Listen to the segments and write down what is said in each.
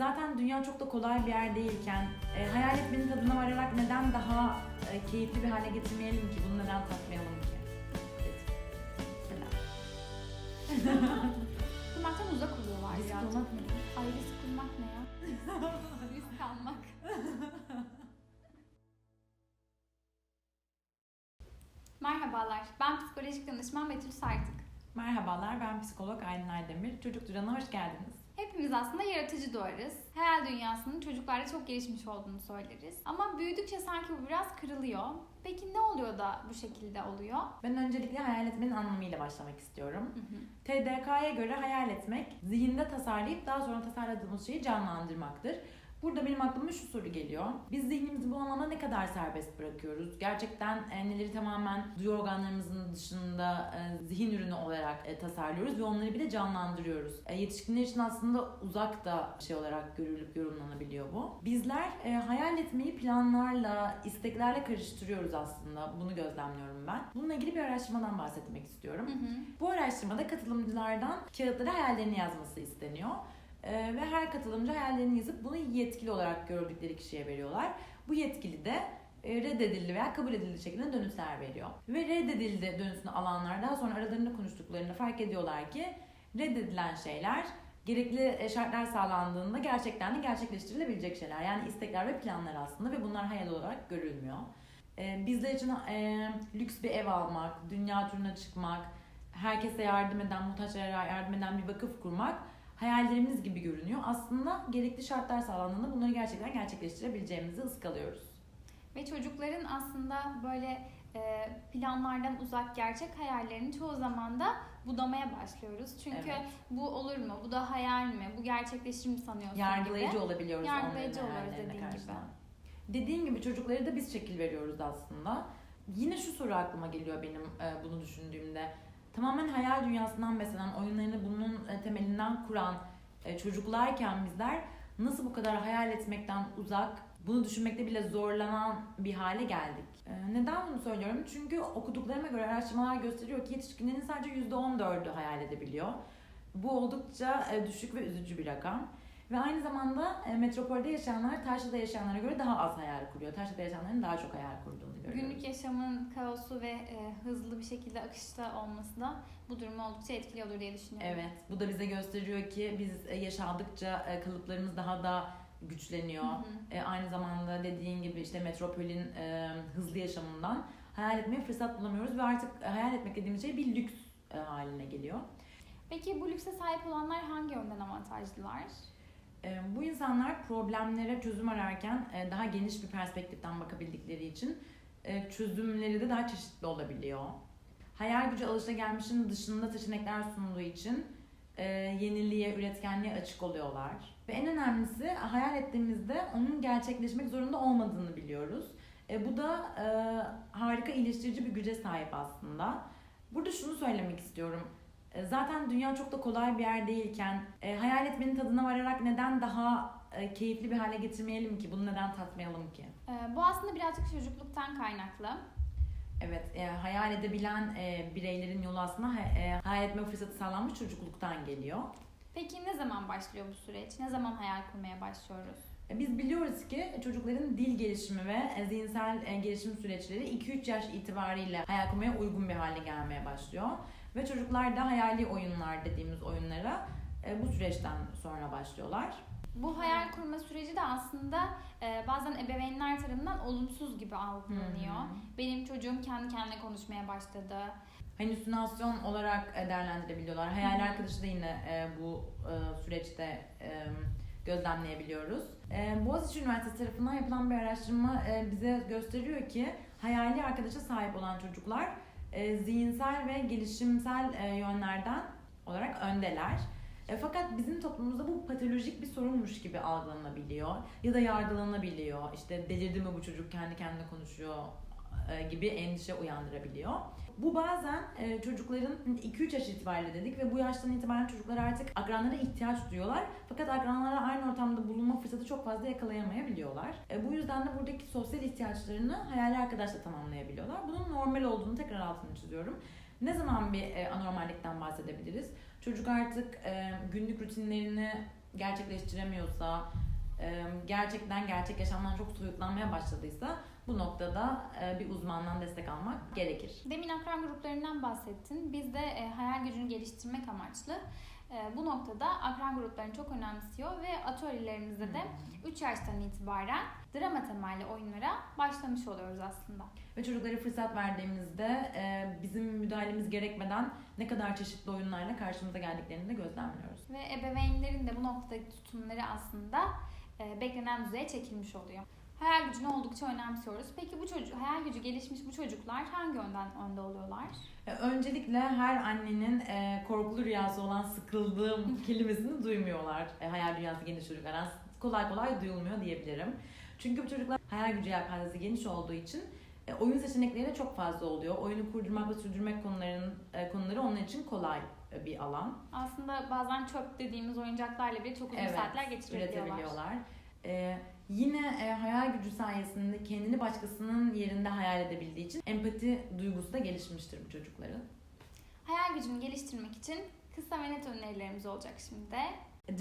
zaten dünya çok da kolay bir yer değilken e, hayal etmenin tadına vararak neden daha e, keyifli bir hale getirmeyelim ki? Bunu neden tatmayalım ki? Evet. Selam. Sıkılmaktan uzak oluyorlar Risk birazcık. olmak ne? Ay risk kurmak ne ya? risk almak. Merhabalar, ben psikolojik danışman Betül Sartık. Merhabalar ben psikolog Aylin Aydemir. Çocuk Duran'a hoş geldiniz. Hepimiz aslında yaratıcı doğarız. Hayal dünyasının çocuklarda çok gelişmiş olduğunu söyleriz. Ama büyüdükçe sanki bu biraz kırılıyor. Peki ne oluyor da bu şekilde oluyor? Ben öncelikle hayal etmenin anlamıyla başlamak istiyorum. TDK'ya göre hayal etmek, zihinde tasarlayıp daha sonra tasarladığımız şeyi canlandırmaktır. Burada benim aklıma şu soru geliyor. Biz zihnimizi bu alana ne kadar serbest bırakıyoruz? Gerçekten e, neleri tamamen duyu organlarımızın dışında e, zihin ürünü olarak e, tasarlıyoruz ve onları bir de canlandırıyoruz. Yetişkinler için aslında uzak da şey olarak görülüp yorumlanabiliyor bu. Bizler hayal etmeyi planlarla, isteklerle karıştırıyoruz aslında. Bunu gözlemliyorum ben. Bununla ilgili bir araştırmadan bahsetmek istiyorum. Hı hı. Bu araştırmada katılımcılardan kağıtlara hayallerini yazması isteniyor. Ee, ve her katılımcı hayallerini yazıp bunu yetkili olarak gördükleri kişiye veriyorlar. Bu yetkili de e, reddedildi veya kabul edildi şeklinde dönütler veriyor. Ve reddedildi dönüsünü alanlar daha sonra aralarında konuştuklarında fark ediyorlar ki reddedilen şeyler gerekli e, şartlar sağlandığında gerçekten de gerçekleştirilebilecek şeyler. Yani istekler ve planlar aslında ve bunlar hayal olarak görülmüyor. Ee, Bizler için e, lüks bir ev almak, dünya turuna çıkmak, herkese yardım eden, muhtaçlara yardım eden bir vakıf kurmak hayallerimiz gibi görünüyor. Aslında gerekli şartlar sağlandığında bunları gerçekten gerçekleştirebileceğimizi ıskalıyoruz. Ve çocukların aslında böyle e, planlardan uzak gerçek hayallerini çoğu zaman da budamaya başlıyoruz. Çünkü Evet. bu olur mu? Bu da hayal mi? Bu gerçekleşir mi sanıyorsun Yargılayıcı gibi. olabiliyoruz Yargılayıcı oluyoruz dediğin karşı. gibi. Dediğin gibi çocuklara da biz şekil veriyoruz aslında. Yine şu soru aklıma geliyor benim e, bunu düşündüğümde. Tamamen hayal dünyasından beslenen, oyunlarını bunun e, temelinden kuran e, çocuklarken bizler nasıl bu kadar hayal etmekten uzak, bunu düşünmekte bile zorlanan bir hale geldik. E, Neden bunu söylüyorum? Çünkü okuduklarıma göre araştırmalar gösteriyor ki yetişkinlerin sadece %14'ü hayal edebiliyor. Bu oldukça düşük ve üzücü bir rakam. Ve aynı zamanda metropolde yaşayanlar taşrada yaşayanlara göre daha az hayal kuruyor. Taşrada yaşayanların daha çok hayal kurduğunu. Günlük yaşamın kaosu ve e, hızlı bir şekilde akışta olması da bu durumu oldukça etkiliyordur diye düşünüyorum. Evet, bu da bize gösteriyor ki biz e, yaşadıkça e, kalıplarımız daha da güçleniyor. Hı hı. E, aynı zamanda dediğin gibi işte metropolün e, hızlı yaşamından hayal etmeye fırsat bulamıyoruz ve artık e, hayal etmek dediğimiz şey bir lüks e, haline geliyor. Peki bu lükse sahip olanlar hangi yönden avantajlılar? E, bu insanlar problemlere çözüm ararken e, daha geniş bir perspektiften bakabildikleri için çözümleri de daha çeşitli olabiliyor. Hayal gücü alışagelmişin dışında seçenekler sunduğu için e, yeniliğe, üretkenliğe açık oluyorlar. Ve en önemlisi hayal ettiğimizde onun gerçekleşmek zorunda olmadığını biliyoruz. E, bu da e, harika iyileştirici bir güce sahip aslında. Burada şunu söylemek istiyorum. E, Zaten dünya çok da kolay bir yer değilken e, hayal etmenin tadına vararak neden daha e, keyifli bir hale getirmeyelim ki? Bunu neden tatmayalım ki? E, bu aslında birazcık çocukluktan kaynaklı. Evet, e, hayal edebilen e, bireylerin yolu aslında e, hayal etme fırsatı sağlanmış çocukluktan geliyor. Peki ne zaman başlıyor bu süreç? Ne zaman hayal kurmaya başlıyoruz? E, Biz biliyoruz ki çocukların dil gelişimi ve e, zihinsel gelişim süreçleri 2-3 yaş itibariyle hayal kurmaya uygun bir hale gelmeye başlıyor. Ve çocuklar da hayali oyunlar dediğimiz oyunlara bu süreçten sonra başlıyorlar. Bu hayal kurma süreci de aslında e, bazen ebeveynler tarafından olumsuz gibi algılanıyor. Hı. Benim çocuğum kendi kendine konuşmaya başladı. halüsinasyon olarak e, değerlendirebiliyorlar. Hayal hı. arkadaşı da yine e, bu e, süreçte e, gözlemleyebiliyoruz. E, Boğaziçi Üniversitesi tarafından yapılan bir araştırma e, bize gösteriyor ki hayali arkadaşa sahip olan çocuklar e, zihinsel ve gelişimsel e, yönlerden olarak öndeler. E, fakat bizim toplumumuzda bu patolojik bir sorunmuş gibi algılanabiliyor ya da yargılanabiliyor. İşte delirdi mi bu çocuk kendi kendine konuşuyor e, gibi endişe uyandırabiliyor. Bu bazen e, çocukların 2-3 yaş itibariyle dedik ve bu yaştan itibaren çocuklar artık akranlara ihtiyaç duyuyorlar. Fakat akranlara aynı ortamda bulunma fırsatı çok fazla yakalayamayabiliyorlar. E, bu yüzden de buradaki sosyal ihtiyaçlarını hayali arkadaşla tamamlayabiliyorlar. Bunun normal olduğunu tekrar altını çiziyorum. Ne zaman bir e, anormallikten bahsedebiliriz? Çocuk artık e, günlük rutinlerini gerçekleştiremiyorsa, e, gerçekten gerçek yaşamdan çok soyutlanmaya başladıysa bu noktada e, bir uzmandan destek almak gerekir. Demin akran gruplarından bahsettin. Biz de e, hayal gücünü geliştirmek amaçlı bu noktada akran gruplarını çok önemsiyor ve atölyelerimizde de 3 yaştan itibaren drama temelli oyunlara başlamış oluyoruz aslında. Ve çocuklara fırsat verdiğimizde e, bizim müdahalemiz gerekmeden ne kadar çeşitli oyunlarla karşımıza geldiklerini de gözlemliyoruz. Ve ebeveynlerin de bu noktadaki tutumları aslında e, beklenen düzeye çekilmiş oluyor. Hayal gücünü oldukça önemsiyoruz. Peki bu çocuk, hayal gücü gelişmiş bu çocuklar hangi yönden önde oluyorlar? Öncelikle her annenin e, korkulu rüyası olan sıkıldığım kelimesini duymuyorlar. E, hayal dünyası geniş çocuklardan kolay kolay duyulmuyor diyebilirim. Çünkü bu çocuklar hayal gücü yelpazesi geniş olduğu için e, oyun seçenekleri de çok fazla oluyor. Oyunu kurdurmak ve sürdürmek konuların e, konuları onun için kolay e, bir alan. Aslında bazen çöp dediğimiz oyuncaklarla bile çok uzun Evet, saatler geçirebiliyorlar. E, yine e, hayal gücü sayesinde kendini başkasının yerinde hayal edebildiği için empati duygusu da gelişmiştir bu çocukların. Hayal gücünü geliştirmek için kısa ve net önerilerimiz olacak şimdi de.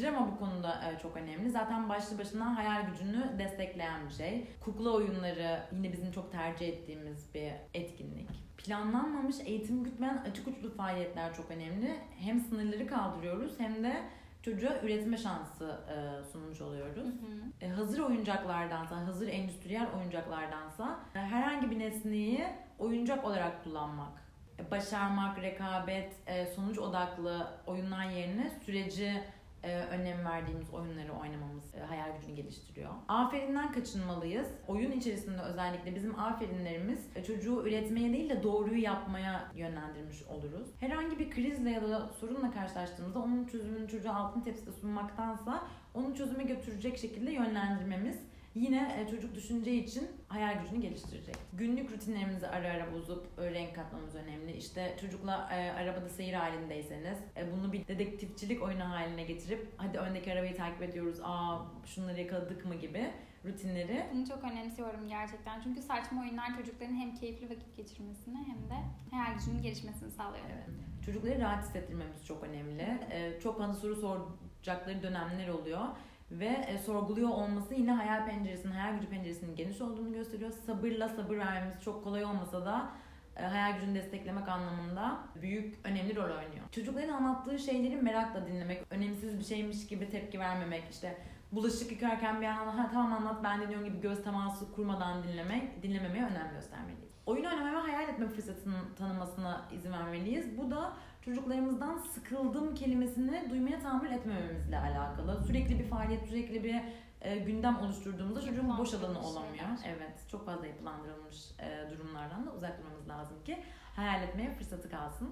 Drama bu konuda e, çok önemli. Zaten başlı başına hayal gücünü destekleyen bir şey. Kukla oyunları yine bizim çok tercih ettiğimiz bir etkinlik. Planlanmamış eğitim gütmeyen açık uçlu faaliyetler çok önemli. Hem sınırları kaldırıyoruz hem de çocuğa üretme şansı e, sunmuş oluyoruz. Hı hı. E, hazır oyuncaklardansa, hazır endüstriyel oyuncaklardansa e, herhangi bir nesneyi oyuncak olarak kullanmak, e, başarmak, rekabet, e, sonuç odaklı oyunlar yerine süreci e, önem verdiğimiz oyunları oynamamız e, hayal gücünü geliştiriyor. Aferinden kaçınmalıyız. Oyun içerisinde özellikle bizim aferinlerimiz e, çocuğu üretmeye değil de doğruyu yapmaya yönlendirmiş oluruz. Herhangi bir krizle ya da sorunla karşılaştığımızda onun çözümünü çocuğa altın tepside sunmaktansa onu çözüme götürecek şekilde yönlendirmemiz yine e, çocuk düşüneceği için hayal gücünü geliştirecek. Günlük rutinlerimizi ara ara bozup e, renk katmamız önemli. İşte çocukla e, arabada seyir halindeyseniz e, bunu bir dedektifçilik oyunu haline getirip hadi öndeki arabayı takip ediyoruz. Aa şunları yakaladık mı gibi rutinleri Bunu çok önemsiyorum gerçekten. Çünkü saçma oyunlar çocukların hem keyifli vakit geçirmesini hem de hayal gücünün gelişmesini sağlıyor. Evet. Çocukları rahat hissettirmemiz çok önemli. Ee, çok fazla soru soracakları dönemler oluyor. Ve e, sorguluyor olması yine hayal penceresinin, hayal gücü penceresinin geniş olduğunu gösteriyor. Sabırla sabır vermemiz çok kolay olmasa da e, hayal gücünü desteklemek anlamında büyük, önemli rol oynuyor. Çocukların anlattığı şeyleri merakla dinlemek, önemsiz bir şeymiş gibi tepki vermemek, işte bulaşık yıkarken bir an ha tamam anlat ben de diyorum gibi göz teması kurmadan dinlemek, dinlememeye önem göstermeliyiz. Oyun oynamaya hayal etme fırsatının tanınmasına izin vermeliyiz. Bu da çocuklarımızdan sıkıldım kelimesini duymaya tahammül etmememizle alakalı. Sürekli bir faaliyet, sürekli bir e, gündem oluşturduğumuzda çocuğun boş alanı Yapılandırılmış olamıyor. şeyler. Evet, çok fazla yapılandırılmış e, durumlardan da uzak durmamız lazım ki hayal etmeye fırsatı kalsın.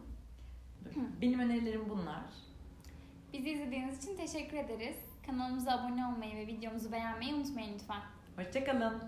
Benim önerilerim bunlar. Bizi izlediğiniz için teşekkür ederiz. Kanalımıza abone olmayı ve videomuzu beğenmeyi unutmayın lütfen. Hoşçakalın.